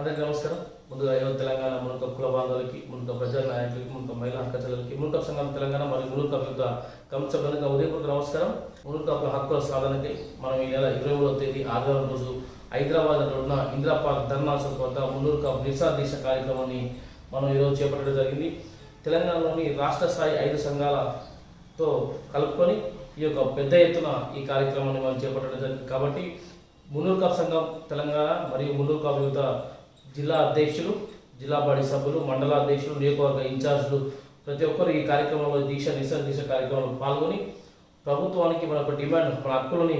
అందరికీ నమస్కారం. ముందుగా యువ తెలంగాణ మునుక కుల బాంధవులకి మునుక ప్రజా నాయకులకి మునుక మహిళా హక్కులకి మునుక సంఘం తెలంగాణ మరియు మునుక వివిధ కమిషన్లకు ఉదయపూర్వక నమస్కారం. మునుక హక్కుల సాధనకి మనం ఈ నెల ఇరవై మూడవ తేదీ ఆదివారం రోజు హైదరాబాద్ ఉన్న ఇందిరా పార్క్ ధర్నాసం వద్ద మునుక నిసా దీక్ష కార్యక్రమాన్ని మనం ఈరోజు చేపట్టడం జరిగింది. తెలంగాణలోని రాష్ట్ర స్థాయి ఐదు సంఘాలతో కలుపుకొని ఈ యొక్క పెద్ద ఎత్తున ఈ కార్యక్రమాన్ని మనం చేపట్టడం జరిగింది. కాబట్టి మున్నూరు సంఘం తెలంగాణ మరియు మున్నూరు కప్ జిల్లా అధ్యక్షులు జిల్లా బడి సభ్యులు మండల అధ్యక్షులు నియోజకవర్గ ఇన్ఛార్జ్లు ప్రతి ఒక్కరు ఈ కార్యక్రమంలో దీక్ష నిరసన దీక్ష కార్యక్రమంలో పాల్గొని ప్రభుత్వానికి మన యొక్క డిమాండ్ మన హక్కులని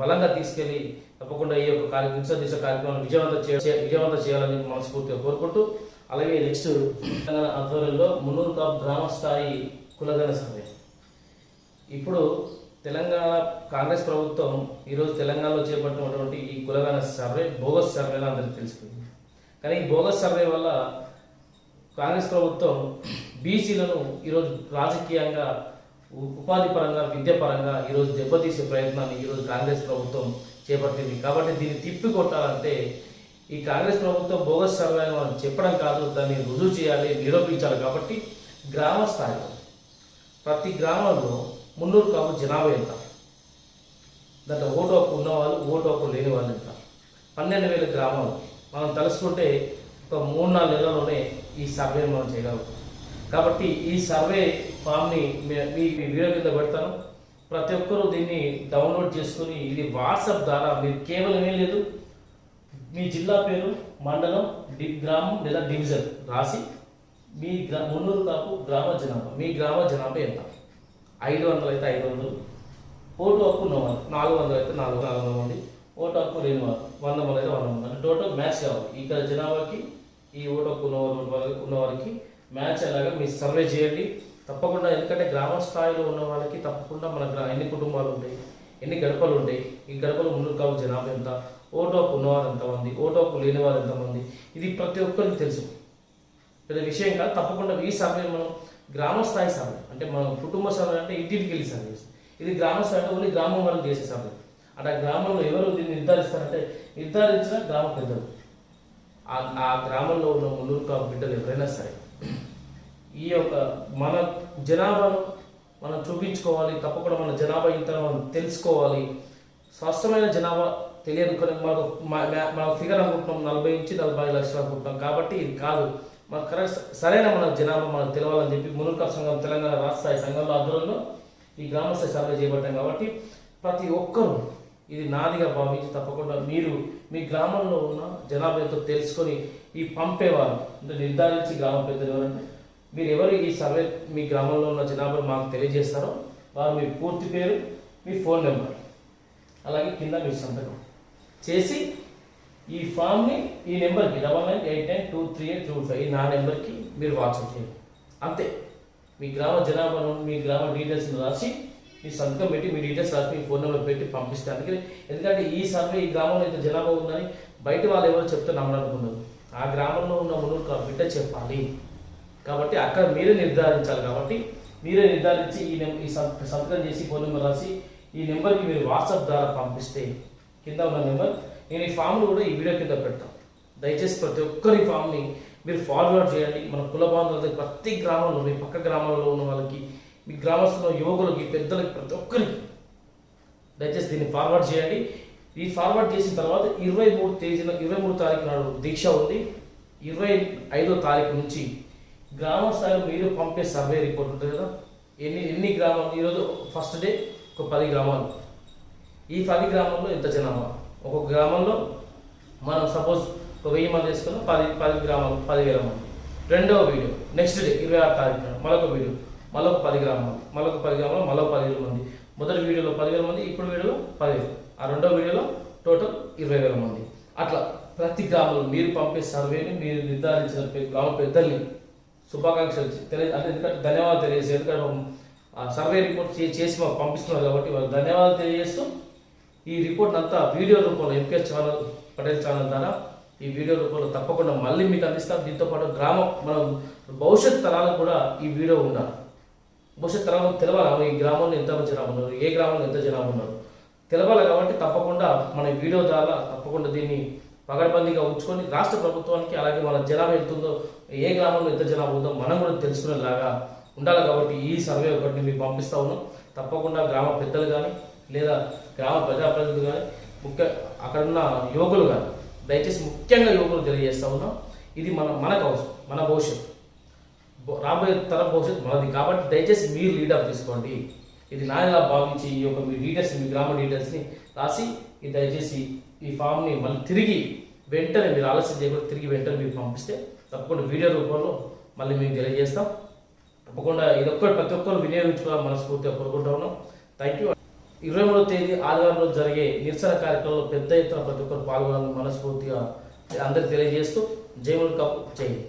బలంగా తీసుకెళ్ళి తప్పకుండా ఈ యొక్క కార్య నిరసన దీక్ష కార్యక్రమాన్ని విజయవంతం చే విజయవంతం చేయాలని మనస్ఫూర్తిగా కోరుకుంటూ అలాగే నెక్స్ట్ తెలంగాణ ఆధ్వర్యంలో మున్నూరు కాపు గ్రామ స్థాయి కులగణ సర్వే ఇప్పుడు తెలంగాణ కాంగ్రెస్ ప్రభుత్వం ఈరోజు తెలంగాణలో చేపట్టినటువంటి ఈ కులగణ సర్వే బోగస్ సర్వేలా అందరికీ తెలిసిపోయింది. కానీ ఈ బోగస్ సర్వే వల్ల కాంగ్రెస్ ప్రభుత్వం బీసీలను ఈరోజు రాజకీయంగా ఉపాధి పరంగా విద్య పరంగా ఈరోజు దెబ్బతీసే ప్రయత్నాన్ని ఈరోజు కాంగ్రెస్ ప్రభుత్వం చేపట్టింది. కాబట్టి దీన్ని తిప్పి కొట్టాలంటే ఈ కాంగ్రెస్ ప్రభుత్వం బోగస్ సర్వే అని మనం చెప్పడం కాదు దాన్ని రుజువు చేయాలి నిరూపించాలి కాబట్టి గ్రామ స్థాయిలో ప్రతి గ్రామంలో మున్నూరు కాపు జనాభా ఎంత? దాంట్లో ఓటు హక్కు ఉన్నవాళ్ళు ఓటు హక్కు లేని వాళ్ళు ఎంత? పన్నెండు వేల గ్రామాలు. మనం తెలుసుకుంటే ఒక మూడు నాలుగు నెలల్లోనే ఈ సర్వే మనం చేయగలుగుతాం కాబట్టి ఈ సర్వే ఫామ్ని మీ- వీడియో కింద పెడతాను. ప్రతి ఒక్కరూ దీన్ని డౌన్లోడ్ చేసుకుని ఇది వాట్సాప్ ద్వారా మీరు కేవలం ఏం లేదు మీ జిల్లా పేరు మండలం డి గ్రామం లేదా డివిజన్ రాసి మీ గ్రా మున్నూరు కాపు గ్రామ జనాభా మీ గ్రామ జనాభా ఎంత? ఐదు వందలు అయితే ఐదు వందలు. ఓటు హక్కు ఉన్నవారు నాలుగు వందలు అయితే నాలుగు నాలుగు వందల. మంది ఓటు హక్కు రెండు వందలు. వంద మంది అయితే వంద. మంది అంటే టోటల్ మ్యాచ్ కావాలి. ఇక్కడ జనాభాకి ఈ ఓటు ఉన్న ఉన్నవారు ఉన్నవారికి మ్యాచ్ అలాగా మీరు సర్వే చేయండి. తప్పకుండా ఎందుకంటే గ్రామ స్థాయిలో ఉన్న వాళ్ళకి తప్పకుండా మన గ్రా ఎన్ని కుటుంబాలు ఉంటాయి ఎన్ని గడపలు ఉంటాయి ఈ గడపలు ముందు కావు జనాభా ఎంత ఓటోకు ఉన్నవారు ఎంతమంది ఓటోకు హక్కు లేని వారు ఎంతమంది ఇది ప్రతి ఒక్కరికి తెలుసు. పెద్ద విషయం కాదు తప్పకుండా ఈ సర్వే మనం గ్రామ స్థాయి సర్వే అంటే మనం కుటుంబ సర్వే అంటే ఇంటింటికి వెళ్ళి సర్వే ఇది గ్రామ స్థాయి ఓన్లీ గ్రామం వాళ్ళు చేసే సర్వే అంటే ఆ గ్రామంలో ఎవరు దీన్ని నిర్ధారిస్తారంటే నిర్ధారించిన గ్రామ పెద్దలు. ఆ గ్రామంలో ఉన్న మున్నూరు కాపు బిడ్డలు ఎవరైనా సరే ఈ యొక్క మన జనాభాను మనం చూపించుకోవాలి తప్పకుండా మన జనాభా ఇంత మనం తెలుసుకోవాలి. స్పష్టమైన జనాభా తెలియదు కానీ మనకు మా- మన ఫిగర్ అనుకుంటున్నాం నలభై నుంచి నలభై ఐదు లక్షలు అనుకుంటున్నాం. కాబట్టి ఇది కాదు. మన కరెక్ట్ సరైన మన జనాభా మనకు తెలవాలని చెప్పి మునుర్కా సంఘం తెలంగాణ రాష్ట్ర స్థాయి సంఘంలో ఆధ్వర్యంలో ఈ గ్రామ స్థాయి సర్వే చేయబడ్డాం కాబట్టి ప్రతి ఒక్కరూ ఇది నాదిగా భావించి తప్పకుండా మీరు మీ గ్రామంలో ఉన్న జనాభా ఎంతో తెలుసుకొని ఈ పంపేవారు అంటే నిర్ధారించి గ్రామ పెద్దలు ఎవరంటే మీరు ఎవరు ఈ సర్వే మీ గ్రామంలో ఉన్న జనాభా మాకు తెలియజేస్తారో వారు మీ పూర్తి పేరు మీ ఫోన్ నెంబర్ అలాగే కింద మీ సంతకం. చేసి ఈ ఫామ్ని ఈ నెంబర్కి double nine eight nine two three eight two five ఈ నా నెంబర్కి మీరు వాట్సాప్ చేయండి. అంతే. మీ గ్రామ జనాభాను మీ గ్రామ డీటెయిల్స్ని రాసి మీ సంతకం పెట్టి మీ డీటెయిల్స్ రాసి మీ ఫోన్ నెంబర్ పెట్టి పంపిస్తే అందుకని. ఎందుకంటే ఈ సర్వే ఈ గ్రామంలో ఇంత జనాభా ఉందని బయట వాళ్ళు ఎవరు చెప్తే నమ్మడనుకున్నారు ఆ గ్రామంలో ఉన్న మునుగు బిడ్డ చెప్పాలి. కాబట్టి అక్కడ మీరే నిర్ధారించాలి. కాబట్టి మీరే నిర్ధారించి ఈ నెం- ఈ సంతకం చేసి ఫోన్ నెంబర్ రాసి ఈ నెంబర్కి మీరు వాట్సాప్ ద్వారా పంపిస్తే కింద ఉన్న నెంబర్ నేను ఈ ఫామ్ను కూడా ఈ వీడియో కింద పెడతాను దయచేసి ప్రతి ఒక్కరి ఫామ్ని మీరు ఫార్వర్డ్ చేయండి. మన కుల బాంధవులకి ప్రతి గ్రామంలో మీ పక్క గ్రామాల్లో ఉన్న వాళ్ళకి మీ గ్రామస్తుల యువకులకి పెద్దలకి ప్రతి ఒక్కరికి దయచేసి దీన్ని ఫార్వర్డ్ చేయండి. ఈ ఫార్వర్డ్ చేసిన తర్వాత ఇరవై మూడు తేదీన ఇరవై మూడు తారీఖు నాడు దీక్ష ఉంది. ఇరవై ఐదో తారీఖు నుంచి గ్రామ స్థాయిలో మీరు పంపే సర్వే రిపోర్ట్ ఉంటుంది కదా. ఎన్ని ఎన్ని గ్రామాలు? ఈరోజు ఫస్ట్ డే ఒక పది గ్రామాలు. ఈ పది గ్రామాల్లో ఎంత జనాభా ఒక్కొక్క గ్రామంలో మనం సపోజ్ ఒక వెయ్యి మంది వేసుకున్నాం పది పది గ్రామాలు పదివేల మంది. రెండవ వీడియో నెక్స్ట్ డే ఇరవై ఆరు తారీఖున మరొక వీడియో. మరొక పది గ్రాములు మరొక పది గ్రాములు మరొక పదివేల మంది మొదటి వీడియోలో పదివేల మంది ఇప్పుడు వీడియోలో పదివేలు. ఆ రెండో వీడియోలో టోటల్ ఇరవై వేల మంది అట్లా ప్రతి గ్రామంలో మీరు పంపే సర్వేని మీరు నిర్ధారించిన గ్రామ పెద్దల్ని శుభాకాంక్షలు తెలియ అంటే ఎందుకంటే ధన్యవాదాలు తెలియజేసి ఎందుకంటే ఆ సర్వే రిపోర్ట్ చేసి మాకు పంపిస్తున్నారు కాబట్టి వాళ్ళు ధన్యవాదాలు తెలియజేస్తూ ఈ రిపోర్ట్ అంతా వీడియో రూపంలో ఎంపీఎస్ ఛానల్ పటేల్ ఛానల్ ద్వారా ఈ వీడియో రూపంలో తప్పకుండా మళ్ళీ మీకు అందిస్తాం. దీంతో పాటు గ్రామం మనం భవిష్యత్ తరాలకు కూడా ఈ వీడియో ఉండాలి. భవిష్యత్ తరాలకు తెలవాలి ఈ గ్రామంలో ఎంత జనాభా ఉన్నారు ఏ గ్రామంలో ఎంత జనాభా ఉన్నారు. తెలవాలి కాబట్టి తప్పకుండా మన వీడియో ద్వారా తప్పకుండా దీన్ని పగడబందీగా ఉంచుకొని రాష్ట్ర ప్రభుత్వానికి అలాగే మన జనాభా ఎంత ఉందో ఏ గ్రామంలో ఎంత జనాభా ఉందో మనం కూడా తెలుసుకునేలాగా ఉండాలి కాబట్టి ఈ సర్వే ఒకటి మీకు పంపిస్తా ఉన్నాం. తప్పకుండా గ్రామ పెద్దలు కానీ లేదా గ్రామ ప్రజాప్రతినిధులు కానీ ముఖ్య అక్కడ ఉన్న యువకులు కానీ దయచేసి ముఖ్యంగా యువకులు తెలియజేస్తా ఉన్నాం. ఇది మన మనకు అవసరం మన భవిష్యత్తు. రాబోయే తరం భవిష్యత్తు మనది. కాబట్టి దయచేసి మీరు లీడర్ తీసుకోండి. ఇది నాయనలా భావించి ఈ యొక్క మీ డీటెయిల్స్ మీ గ్రామ డీటెయిల్స్ని రాసి ఇది దయచేసి ఈ ఫామ్ని మళ్ళీ తిరిగి వెంటనే మీరు ఆలస్యం చేయకుండా తిరిగి వెంటనే మీరు పంపిస్తే తప్పకుండా వీడియో రూపంలో మళ్ళీ మేము తెలియజేస్తాం. తప్పకుండా ఇది ఒక్కటి ప్రతి ఒక్కరు వినియోగించుకోవాలని మనస్ఫూర్తిగా కోరుకుంటా ఉన్నాం. థ్యాంక్ యూ ఇరవై మూడవ తేదీ ఆదివారంలో జరిగే నిరసన కార్యక్రమంలో పెద్ద ఎత్తున ప్రతి ఒక్కరు పాల్గొనాలని మనస్ఫూర్తిగా అందరికి తెలియజేస్తూ జై కప్ చేయండి